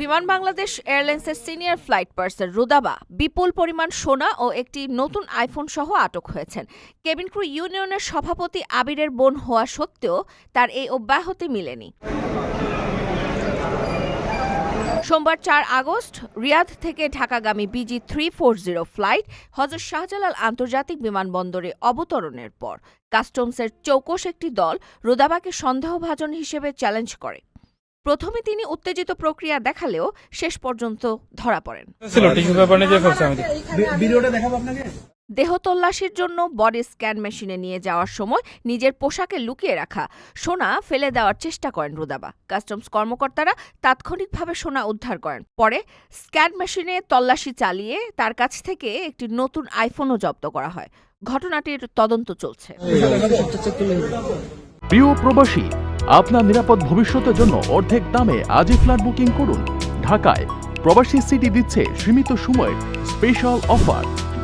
বিমান বাংলাদেশ এয়ারলাইন্সের senior flight person Rudaba বিপুল পরিমাণ সোনা ও একটি নতুন আইফোন সহ আটক হয়েছেন। কেবিন ক্রু ইউনিয়নের সভাপতি আবিরের বোন হওয়া সত্ত্বেও তার এই অব্যাহতি মিলেনি। সোমবার চার আগস্ট রিয়াদ থেকে ঢাকাগামী BG three four zero flight হজরত শাহজালাল আন্তর্জাতিক বিমানবন্দরে অবতরণের পর কাস্টমসের চৌকস একটি দল রোদাবাকে সন্দেহভাজন হিসেবে চ্যালেঞ্জ করে। প্রথমে তিনি উত্তেজিত প্রক্রিয়া দেখালেও শেষ পর্যন্ত ধরা পড়েন। দেহ তল্লাশির জন্য বডি স্ক্যান মেশিনে নিয়ে যাওয়ার সময় নিজের পোশাকে লুকিয়ে রাখা। সোনা ফেলে দেওয়ার চেষ্টা করেন রুদাবা। কাস্টমস কর্মকর্তারা তাৎক্ষণিকভাবে সোনা উদ্ধার করেন। পরে স্ক্যান মেশিনে তল্লাশি চালিয়ে তার কাছ থেকে একটি নতুন আইফোনও জব্দ করা হয়। ঘটনাটির তদন্ত চলছে। প্রিয় প্রবাসী, আপনার নিরাপদ ভবিষ্যতের জন্য অর্ধেক দামে আজই ফ্ল্যাট বুকিং করুন। ঢাকায় প্রবাসী সিটি দিচ্ছে সীমিত সময়ের স্পেশাল অফার।